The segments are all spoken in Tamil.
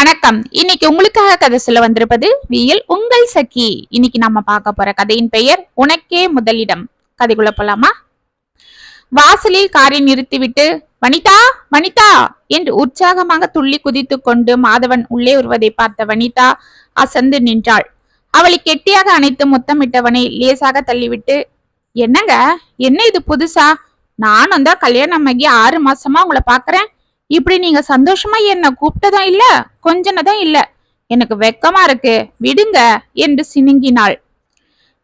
வணக்கம். இன்னைக்கு உங்களுக்காக கதை சொல்ல வந்திருப்பது வியல் உங்கள் சகி. இன்னைக்கு நாம பார்க்க போற கதையின் பெயர் உனக்கே முதலிடம். கதைக்குள்ள போலாமா? வாசலில் காரை நிறுத்திவிட்டு வனிதா வனிதா என்று உற்சாகமாக துள்ளி குதித்து கொண்டு மாதவன் உள்ளே வருவதை பார்த்த வனிதா அசந்து நின்றாள். அவளை கெட்டியாக அணைத்து முத்தமிட்டவனை லேசாக தள்ளிவிட்டு என்னங்க? என்ன இது புதுசா? நானும் தான் கல்யாணம் ஆகி ஆறு மாசமா உங்களை பாக்குறேன் இப்படி நீங்க சந்தோஷமா என்ன கூப்பிட்டதும் இல்ல கொஞ்சனதும் இல்ல. எனக்கு வெக்கமா இருக்கு விடுங்க என்று சினுங்கினாள்.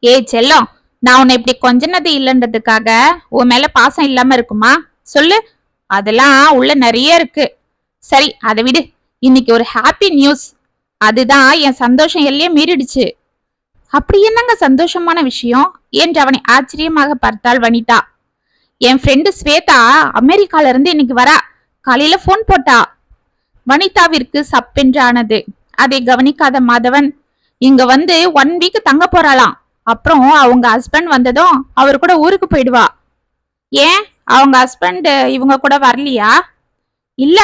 ஏய் செல்லம் நான் உன்னை இப்படி கொஞ்சனது இல்லைன்றதுக்காக உன் மேல பாசம் இல்லாம இருக்குமா? சொல்லு. அதெல்லாம் உள்ள நிறைய இருக்கு. சரி அதை விடு. இன்னைக்கு ஒரு ஹாப்பி நியூஸ் அதுதான் என் சந்தோஷம் எல்லையே மீறிடுச்சு. அப்படி என்னங்க சந்தோஷமான விஷயம்? என்று அவனை ஆச்சரியமாக பார்த்தாள் வனிதா. என் ஃப்ரெண்டு ஸ்வேதா அமெரிக்கால இருந்து இன்னைக்கு வரா. காலையில போன் போட்டா வனிதாவிற்கு சப்பென்று ஆனது அதை கவனிக்காத மாதவன் இங்க வந்து ஒன் வீக் தங்க போறாளாம். அப்புறம் அவங்க ஹஸ்பண்ட் வந்ததும் அவர் கூட ஊருக்கு போயிடுவா. ஏன்? அவங்க ஹஸ்பண்ட் இவங்க கூட வரலையா? இல்ல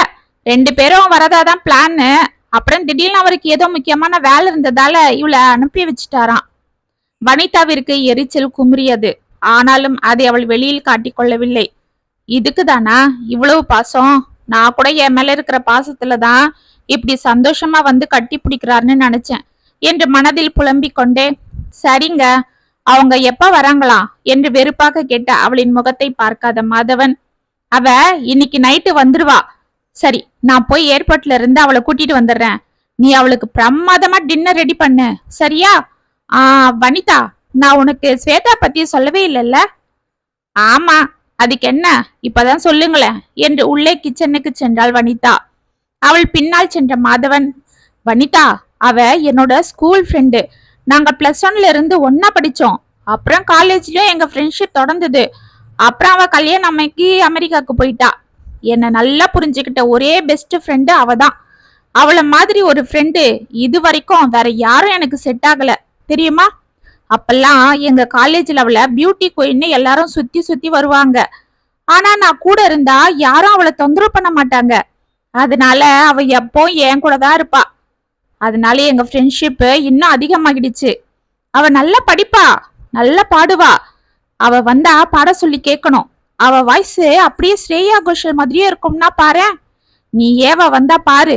ரெண்டு பேரும் வரதாதான் பிளான்னு அப்புறம் திடீர்னு அவருக்கு ஏதோ முக்கியமான வேலை இருந்ததால இவளை அனுப்பி வச்சுட்டாராம். வனிதாவிற்கு எரிச்சல் குமுறியது. ஆனாலும் அதை அவள் வெளியில் காட்டிக்கொள்ளவில்லை இதுக்குதானா? இவ்வளவு பாசம். நான் கூட என் மேல இருக்கிற பாசத்துல தான் இப்படி சந்தோஷமா வந்து கட்டி பிடிக்கிறாருன்னு நினைச்சேன். என்று மனதில் புலம்பிக் கொண்டே சரிங்க அவங்க எப்ப வராங்களா? என்று வெறுப்பாக கேட்ட அவளின் முகத்தை பார்க்காத மாதவன் அவ இன்னைக்கு நைட்டு வந்துருவா. சரி நான் போய் ஏர்போர்ட்ல இருந்து அவளை கூட்டிட்டு வந்துடுறேன். நீ அவளுக்கு பிரமாதமா டின்னர் ரெடி பண்ணு. சரியா? ஆ வனிதா நான் உனக்கு ஸ்வேதா பத்தி சொல்லவே இல்லைல்ல? ஆமா அதுக்கு என்ன இப்பதான் சொல்லுங்களேன் என்று உள்ளே கிச்சனுக்கு சென்றாள் வனிதா. அவள் பின்னால் சென்ற மாதவன் வனிதா அவ என்னோட ஸ்கூல் ஃப்ரெண்டு நாங்க பிளஸ் ஒன்ல இருந்து ஒன்னா படிச்சோம். அப்புறம் காலேஜ்லயும் எங்க ஃப்ரெண்ட்ஷிப் தொடர்ந்தது. அப்புறம் அவ கல்யாணம் அம்மைக்கு அமெரிக்காவுக்கு போயிட்டா. என்னை நல்லா புரிஞ்சுக்கிட்ட ஒரே பெஸ்ட் ஃப்ரெண்டு அவ தான் அவளை மாதிரி ஒரு ஃப்ரெண்டு இது வரைக்கும் வேற யாரும் எனக்கு செட் ஆகல. தெரியுமா? அப்பெல்லாம் எங்க காலேஜ் லெவல பியூட்டி குயின்னு எல்லாரும் சுத்தி சுத்தி வருவாங்க. ஆனா நான் கூட இருந்தா யாரும் அவளை தொந்தரவு பண்ண மாட்டாங்க. அதனால அவ எப்போ என் கூட தான் இருப்பா. அதனால எங்க ஃப்ரெண்ட்ஷிப் இன்னும் அதிகமாகிடுச்சு. அவ நல்லா படிப்பா நல்லா பாடுவா. அவ வந்தா பாட சொல்லி கேட்கணும். அவ வாய்ஸ் அப்படியே ஸ்ரேயா கோஷல் மாதிரியே இருக்கும்னா பாரு நீ ஏவ வந்தா பாரு.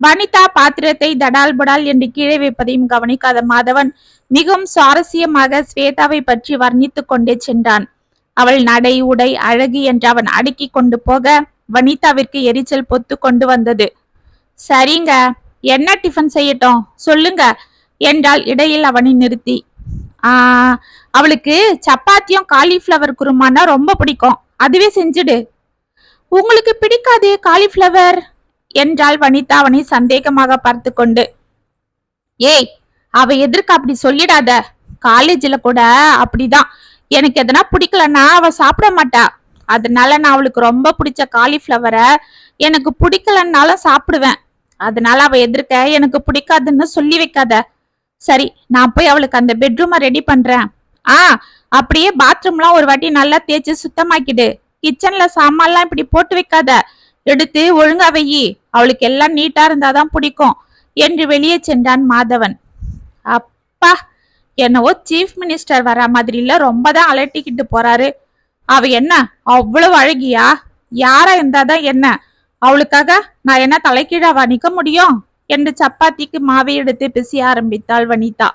வனிதா பாத்திரத்தை தடால் படால் என்று கீழே வைப்பதையும் கவனிக்காத மாதவன் மிகவும் சுவாரஸ்யமாக ஸ்வேதாவை பற்றி வர்ணித்து கொண்டே சென்றான். அவள் நடை உடை அழகு என்று அவன் அடுக்கி கொண்டு போக வனிதாவிற்கு எரிச்சல் பொத்து கொண்டு வந்தது. சரிங்க என்ன டிஃபன் செய்யட்டும்? சொல்லுங்க என்றால் இடையில் அவனை நிறுத்தி. ஆ அவளுக்கு சப்பாத்தியும் காலிஃப்ளவர் குருமானா ரொம்ப பிடிக்கும். அதுவே செஞ்சுடு. உங்களுக்கு பிடிக்காது காலிஃப்ளவர் என்றாள் வனிதா அவனை சந்தேகமாக பார்த்து கொண்டு ஏய் அவ எதிர்க்க அப்படி சொல்லிடாத. காலேஜில் கூட அப்படிதான். எனக்கு எதனா பிடிக்கலன்னா அவ சாப்பிட மாட்டா. அதனால நான் அவளுக்கு ரொம்ப பிடிச்ச காலிஃப்ளவரை எனக்கு பிடிக்கலன்னாலும் சாப்பிடுவேன். அதனால அவ எதிர்க்க எனக்கு பிடிக்காதுன்னு சொல்லி வைக்காத. சரி நான் போய் அவளுக்கு அந்த பெட்ரூமை ரெடி பண்றேன். ஆ அப்படியே பாத்ரூம்லாம் ஒரு வாட்டி நல்லா தேய்ச்சி சுத்தமாக்கிடு. கிச்சன்ல சாமான்லாம் இப்படி போட்டு வைக்காத. எடுத்து ஒழுங்கா வையி. அவளுக்கு எல்லாம் நீட்டா இருந்தாதான் பிடிக்கும். என்று வெளியே சென்றான் மாதவன். அப்பா என்னவோ சீஃப் மினிஸ்டர் வரா மாதிரி இல்ல ரொம்ப தான் அலட்டிக்கிட்டு போறாரு. அவ என்ன அவ்வளவு அழகியா? யாரா இருந்தாதான் என்ன? அவளுக்காக நான் என்ன தலைக்கீழாவா நிக்க முடியும்? என்று சப்பாத்திக்கு மாவை எடுத்து பிசிய ஆரம்பித்தாள் வனிதா.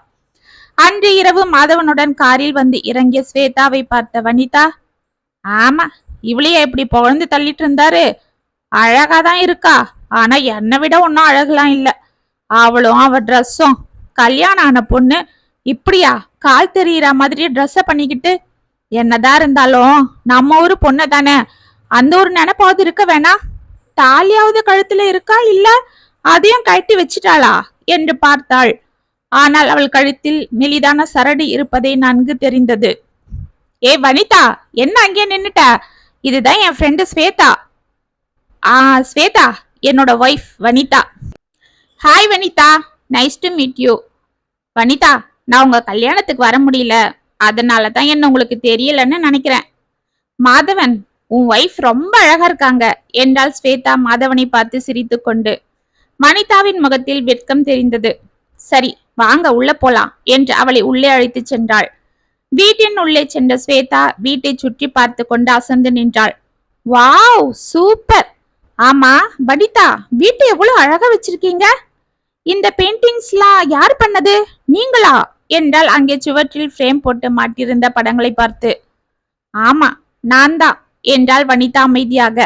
அன்று இரவு மாதவனுடன் காரில் வந்து இறங்கிய ஸ்வேதாவை பார்த்த வனிதா ஆமா இவளையே இப்படி புகழ்ந்து தள்ளிட்டு இருந்தாரு? அழகா தான் இருக்கா? ஆனா என்னை விட ஒன்றும் அழகுலாம் இல்லை. அவளும் அவ ட்ரெஸ்ஸும் கல்யாணம் ஆன பொண்ணு. இப்படியா? கால் தெரியிற மாதிரி ட்ரெஸ்ஸை பண்ணிக்கிட்டு என்னதான் இருந்தாலும் நம்ம ஊர் பொண்ணு தானே. அந்த ஒரு நினைப்பாவது இருக்க வேணா தாலியாவது கழுத்துல இருக்கா இல்ல அதையும் கழட்டி வச்சிட்டாளா என்று பார்த்தாள். ஆனால் அவள் கழுத்தில் மெலிதான சரடு இருப்பதை நன்கு தெரிந்தது. ஏ வனிதா என்ன அங்கே நின்னுட்ட? இதுதான் என் ஃப்ரெண்டு ஸ்வேதா. ஆ ஸ்வேதா என்னோட wife Vanitha. Hi Vanitha. Nice to meet you Vanitha நான் உங்க கல்யாணத்துக்கு வர முடியல. அதனால தான் என்ன உங்களுக்கு தெரியலன்னு நினைக்கிறேன். மாதவன் உன் ஒய்ஃப் ரொம்ப அழகா இருக்காங்க. என்றால் ஸ்வேதா மாதவனை பார்த்து சிரித்துக்கொண்டு. வனிதாவின் முகத்தில் வெட்கம் தெரிந்தது. சரி வாங்க உள்ள போலாம் என்று அவளை உள்ளே அழைத்துச் சென்றாள். வீட்டின் உள்ளே சென்ற ஸ்வேதா வீட்டை சுற்றி பார்த்து கொண்டு அசந்து நின்றாள். வாவ் சூப்பர் ஆமா வனிதா வீட்டை எவ்வளவு அழகா வச்சிருக்கீங்க? இந்த பெயிண்டிங்ஸ்லாம் யார் பண்ணது? நீங்களா? என்றால் அங்கே சுவற்றில் ஃப்ரேம் போட்டு மாட்டியிருந்த படங்களை பார்த்து. ஆமா நான் தான் என்றாள் வனிதா அமைதியாக.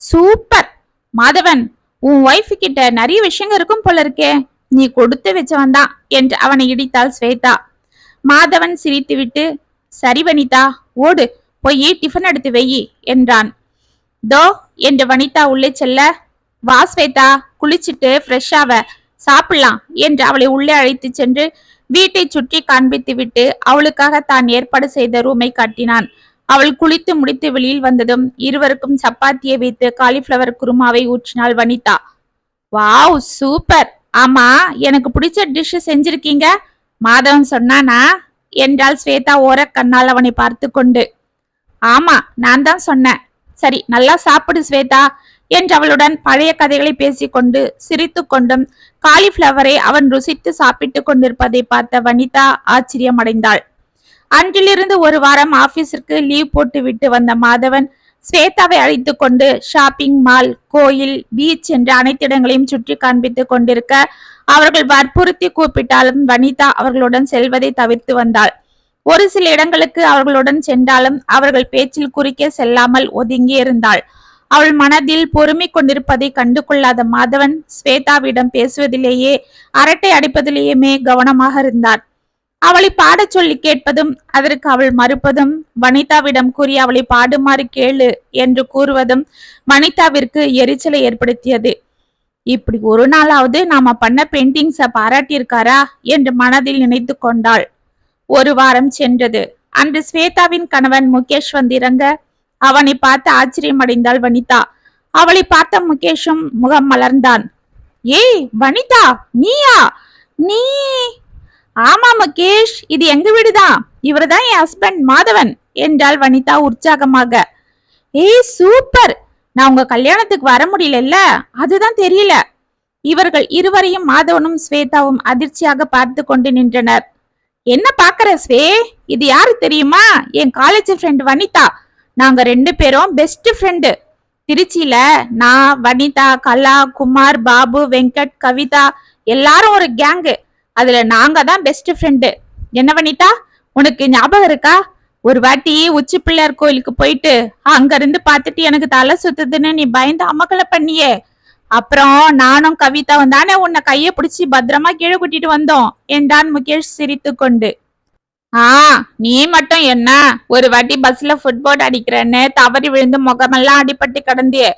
சூப்பர்! மாதவன் உன் ஒய்ஃப் கிட்ட நிறைய விஷயங்கள் இருக்கும் போல இருக்கே. நீ கொடுத்து வச்சவன் தான் என்று அவனை இடித்தாள் ஸ்வேதா. மாதவன் சிரித்துவிட்டு சரி வனிதா ஓடு போய் டிஃபன் எடுத்து வெயி என்றான். தோ என்று வனிதா உள்ளே செல்ல வா ஸ்வேதா குளிச்சிட்டு ஃப்ரெஷ்ஷாவ சாப்பிடலாம் என்று அவளை உள்ளே அழைத்து சென்று வீட்டை சுற்றி காண்பித்து விட்டு அவளுக்காக தான் ஏற்பாடு செய்த ரூமை காட்டினான். அவள் குளித்து முடித்து வெளியில் வந்ததும் இருவருக்கும் சப்பாத்தியை வைத்து காலிஃப்ளவர் குருமாவை ஊற்றினாள் வனிதா. Wow super! ஆமா எனக்கு பிடிச்ச டிஷ் செஞ்சிருக்கீங்க? மாதவன் சொன்னானா? என்றால் ஸ்வேதா ஓர கண்ணால் அவனை பார்த்து கொண்டு. ஆமா நான் தான் சொன்னேன். சரி நல்லா சாப்பிடு ஸ்வேதா என்று அவளுடன் பழைய கதைகளை பேசிக்கொண்டு சிரித்து கொண்டும் காலிஃப்ளவரை அவன் ருசித்து சாப்பிட்டு கொண்டிருப்பதை பார்த்த வனிதா ஆச்சரியமடைந்தாள். அன்றிலிருந்து ஒரு வாரம் ஆபீஸிற்கு லீவ் போட்டு விட்டு வந்த மாதவன் ஸ்வேதாவை அழைத்து கொண்டு ஷாப்பிங் மால் கோயில் பீச் என்ற அனைத்து இடங்களையும் சுற்றி காண்பித்து கொண்டிருக்க அவர்கள் வற்புறுத்தி கூப்பிட்டாலும் வனிதா அவர்களுடன் செல்வதை தவிர்த்து வந்தாள். ஒரு சில இடங்களுக்கு அவர்களுடன் சென்றாலும் அவர்கள் பேச்சில் குறுக்கே செல்லாமல் ஒதுங்கியிருந்தாள் அவள் மனதில் பொறுமை கொண்டிருப்பதை கண்டு கொள்ளாத மாதவன் ஸ்வேதாவிடம் பேசுவதிலேயே அரட்டை அடிப்பதிலேயுமே கவனமாக இருந்தார். அவளை பாடச் சொல்லி கேட்பதும் அதற்கு அவள் மறுப்பதும் வனிதாவிடம் கூறி அவளை பாடுமாறு கேளு என்று கூறுவதும் வனிதாவிற்கு எரிச்சலை ஏற்படுத்தியது. இப்படி ஒரு நாளாவது நாம பண்ண பெயிண்டிங்ஸ பாராட்டியிருக்காரா? என்று மனதில் நினைத்து கொண்டாள். ஒரு வாரம் சென்றது. அன்று ஸ்வேதாவின் கணவன் முகேஷ் வந்திறங்க அவனை பார்த்து ஆச்சரியமடைந்தாள் வனிதா. அவளை பார்த்த முகேஷும் முகம் மலர்ந்தான். ஏய் வனிதா நீயா? நீ? ஆமா முகேஷ் இது எங்க வீடுதான்? இவர்தான் என் ஹஸ்பண்ட் மாதவன் என்றாள் வனிதா உற்சாகமாக. ஏய் சூப்பர் நான் உங்க கல்யாணத்துக்கு வர முடியலல்ல? அதுதான் தெரியல. இவர்கள் இருவரையும் மாதவனும் ஸ்வேதாவும் அதிர்ச்சியாக பார்த்து கொண்டு நின்றனர். என்ன பாக்குற ஸ்வே? இது யாரு தெரியுமா? என் காலேஜ் ஃப்ரெண்ட் வனிதா. நாங்க ரெண்டு பேரும் பெஸ்ட் ஃப்ரெண்டு திருச்சியில நான் வனிதா கலா குமார் பாபு வெங்கட் கவிதா எல்லாரும் ஒரு கேங்கு அதுல நாங்க தான் பெஸ்ட் ஃப்ரெண்டு என்ன வனிதா? உனக்கு ஞாபகம் இருக்கா? ஒரு வாட்டி உச்சி பிள்ளையார் கோயிலுக்கு போயிட்டு அங்க இருந்து பார்த்துட்டு எனக்கு தலை சுத்துதுன்னு நீ பயந்து அமக்கலை பண்ணியே. அப்புறம் நானும் கவிதாவும் தானே உன்னை கையை பிடிச்சி பத்திரமா கீழே கூட்டிட்டு வந்தோம் என்றான் முகேஷ் சிரித்து கொண்டு. ஆ நீ மட்டும் என்ன? ஒரு வாட்டி பஸ்ல ஃபுட்போர்ட் அடிக்கிறேன்னு தவறி விழுந்து முகமெல்லாம் அடிபட்டு கிடந்தியே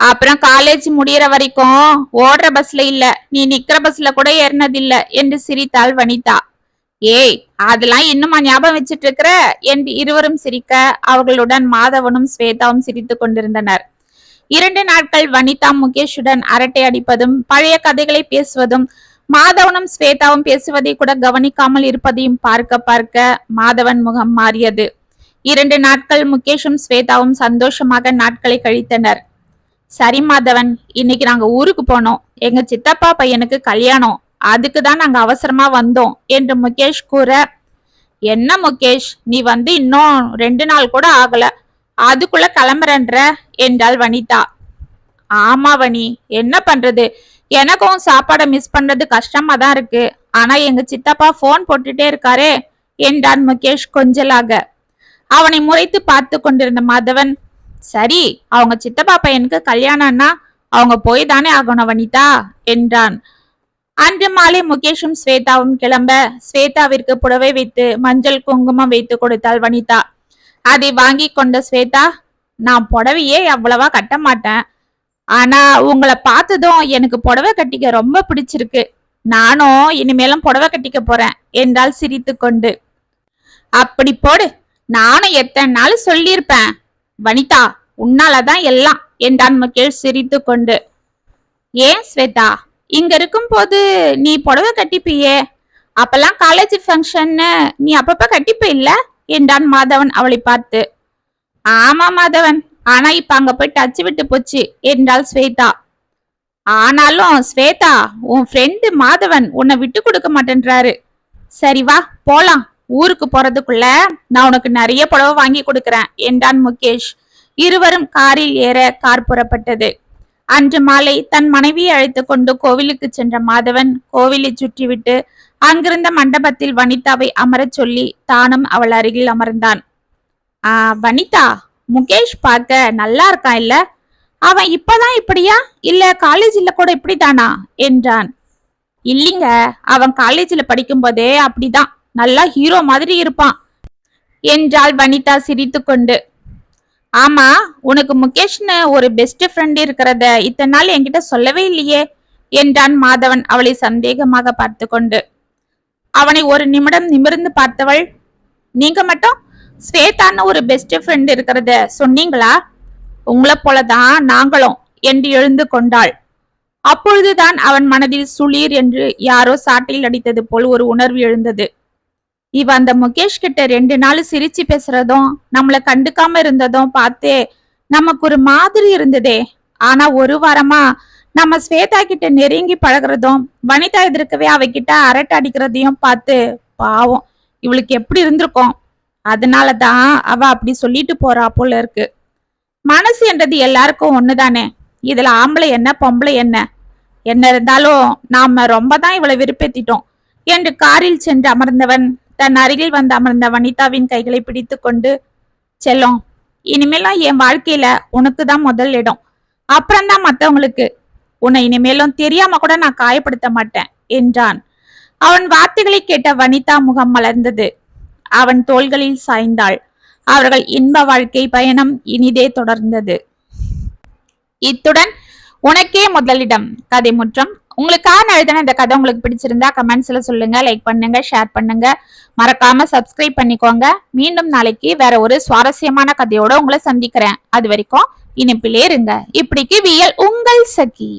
அப்புறம் காலேஜ் முடியற வரைக்கும் ஓடுற பஸ்ல இல்ல நீ நிக்கிற பஸ்ல கூட ஏறினதில்ல என்று சிரித்தாள் வனிதா. ஏய் அதெல்லாம் இன்னுமா ஞாபகம் வச்சிட்டு இருக்கிற? என்று இருவரும் சிரிக்க அவர்களுடன் மாதவனும் ஸ்வேதாவும் சிரித்துக் கொண்டிருந்தனர். இரண்டு நாட்கள் வனிதா முகேஷுடன் அரட்டை அடிப்பதும் பழைய கதைகளை பேசுவதும் மாதவனும் ஸ்வேதாவும் பேசுவதை கூட கவனிக்காமல் இருப்பதையும் பார்க்க பார்க்க மாதவன் முகம் மாறியது. இரண்டு நாட்கள் முகேஷும் ஸ்வேதாவும் சந்தோஷமாக நாட்களை கழித்தனர். சரி மாதவன் இன்னைக்கு நாங்க ஊருக்கு போனோம். எங்க சித்தப்பா பையனுக்கு கல்யாணம். அதுக்கு தான் நாங்க அவசரமா வந்தோம் என்று முகேஷ் கூற என்ன முகேஷ் நீ வந்து இன்னும் ரெண்டு நாள் கூட ஆகல. அதுக்குள்ள கிளம்புறன்ற என்றாள் வனிதா. ஆமா வனி என்ன பண்றது? எனக்கும் சாப்பாடை மிஸ் பண்றது கஷ்டமா தான் இருக்கு. ஆனா எங்க சித்தப்பா போன் போட்டுட்டே இருக்காரே என்றான் முகேஷ் கொஞ்சலாக. அவனை முறைத்து பார்த்து கொண்டிருந்த மாதவன் சரி அவங்க சித்தப்பா பையனுக்கு கல்யாணம்னா அவங்க போய் தானே ஆகணும் வனிதா என்றான். அன்று மாலை முகேஷும் ஸ்வேதாவும் கிளம்ப ஸ்வேதாவிற்கு புடவை வைத்து மஞ்சள் குங்குமம் வைத்து கொடுத்தாள் வனிதா. அதை வாங்கி கொண்ட ஸ்வேதா நான் புடவையே அவ்வளவா கட்ட மாட்டேன். ஆனா உங்களை பார்த்ததும் எனக்கு புடவை கட்டிக்க ரொம்ப பிடிச்சிருக்கு. நானும் இனிமேலும் புடவை கட்டிக்க போறேன் என்றால் சிரித்து கொண்டு. அப்படி போடு. நானும் எத்தனை நாள் சொல்லியிருப்பேன். வனிதா உன்னாலதான் எல்லாம் என்றான் மகேஷ் சிரித்து கொண்டு. ஏன் ஸ்வேதா? இங்க இருக்கும்போது நீ புடவை கட்டிப்பியே. அப்பெல்லாம் காலேஜ் ஃபங்க்ஷன்னு நீ அப்பப்ப கட்டிப்ப இல்லை? என்றான் மாதவன் அவளை பார்த்து. ஆமா மாதவன் ஆனா இப்ப அங்க போய் டச் விட்டு போச்சு என்றாள் ஸ்வேதா. ஆனாலும் ஸ்வேதா உன் ஃப்ரெண்டு மாதவன் உன்னை விட்டு கொடுக்க மாட்டேன்றாரு. சரி வா போலாம். ஊருக்கு போறதுக்குள்ள நான் உனக்கு நிறைய புடவை வாங்கி கொடுக்கறேன் என்றான் முகேஷ். இருவரும் காரில் ஏற கார் புறப்பட்டது. அன்று மாலை தன் மனைவியை அழைத்து கொண்டு கோவிலுக்கு சென்ற மாதவன் கோவிலை சுற்றிவிட்டு அங்கிருந்த மண்டபத்தில் வனிதாவை அமரச் சொல்லி தானும் அவள் அருகில் அமர்ந்தான். ஆ வனிதா முகேஷ் பார்க்க நல்லா இருக்கான் இல்ல? அவன் இப்பதான் இப்படியா? இல்ல காலேஜ்ல கூட இப்படிதானா? என்றான். இல்லைங்க அவன் காலேஜ்ல படிக்கும்போதே அப்படிதான். நல்லா ஹீரோ மாதிரி இருப்பான் என்றாள் வனிதா சிரித்துக்கொண்டு. ஆமா உனக்கு முகேஷ்னு ஒரு பெஸ்ட் ஃப்ரெண்ட் இருக்கிறத இத்தனை நாள் என்கிட்ட சொல்லவே இல்லையே என்றான் மாதவன் அவளை சந்தேகமாக பார்த்து கொண்டு அவனை ஒரு நிமிடம் நிமிர்ந்து பார்த்தவள் நீங்க மட்டும் ஸ்வேதான்னு ஒரு பெஸ்ட் ஃப்ரெண்ட் இருக்கிறத சொன்னீங்களா? உங்களை போலதான் நாங்களும் என்று எழுந்து கொண்டாள். அப்பொழுதுதான் அவன் மனதில் சுளீர் என்று யாரோ சாட்டையில் அடித்தது போல் ஒரு உணர்வு எழுந்தது. இவ அந்த முகேஷ் கிட்ட ரெண்டு நாள் சிரிச்சு பேசுறதும் நம்மளை கண்டுக்காம இருந்ததும் பார்த்தே நமக்கு ஒரு மாதிரி இருந்ததே. ஆனா ஒரு வாரமா நம்ம ஸ்வேதா கிட்ட நெருங்கி பழகுறதும் வனிதா எதிர்க்கவே அவகிட்ட அரட்டை அடிக்கிறதையும் பார்த்து பாவம் இவளுக்கு எப்படி இருந்திருக்கும்? அதனால தான் அவ அப்படி சொல்லிட்டு போறா போல இருக்கு. மனசு என்றது எல்லாருக்கும் ஒண்ணுதானே? இதுல ஆம்பளை என்ன பொம்பளை என்ன? என்ன இருந்தாலும் நாம ரொம்ப தான் இவளை விருப்பத்திட்டோம். என்று காரில் சென்று அமர்ந்தவன் தன் அருகில் வந்து அமர்ந்த வனிதாவின் கைகளை பிடித்து கொண்டு செல்லும் இனிமேலாம் என் வாழ்க்கையில உனக்கு தான் முதல் இடம். அப்புறம்தான் மற்றவங்களுக்கு உன்னை இனிமேலும் தெரியாம கூட நான் காயப்படுத்த மாட்டேன் என்றான். அவன் வார்த்தைகளை கேட்ட வனிதா முகம் மலர்ந்தது. அவன் தோள்களில் சாய்ந்தாள். அவர்கள் இன்ப வாழ்க்கை பயணம் இனிதே தொடர்ந்தது. இத்துடன் உனக்கே முதலிடம் கதை முற்றம். உங்களுக்காக எழுதின இந்த கதை உங்களுக்கு பிடிச்சிருந்தா கமெண்ட்ஸ்ல சொல்லுங்க லைக் பண்ணுங்க ஷேர் பண்ணுங்க. மறக்காம சப்ஸ்கிரைப் பண்ணிக்கோங்க. மீண்டும் நாளைக்கு வேற ஒரு சுவாரஸ்யமான கதையோட உங்களை சந்திக்கிறேன். அது வரைக்கும் இனிப்பிலே இருங்க இப்படிக்கு வியல் உங்கள் சகி.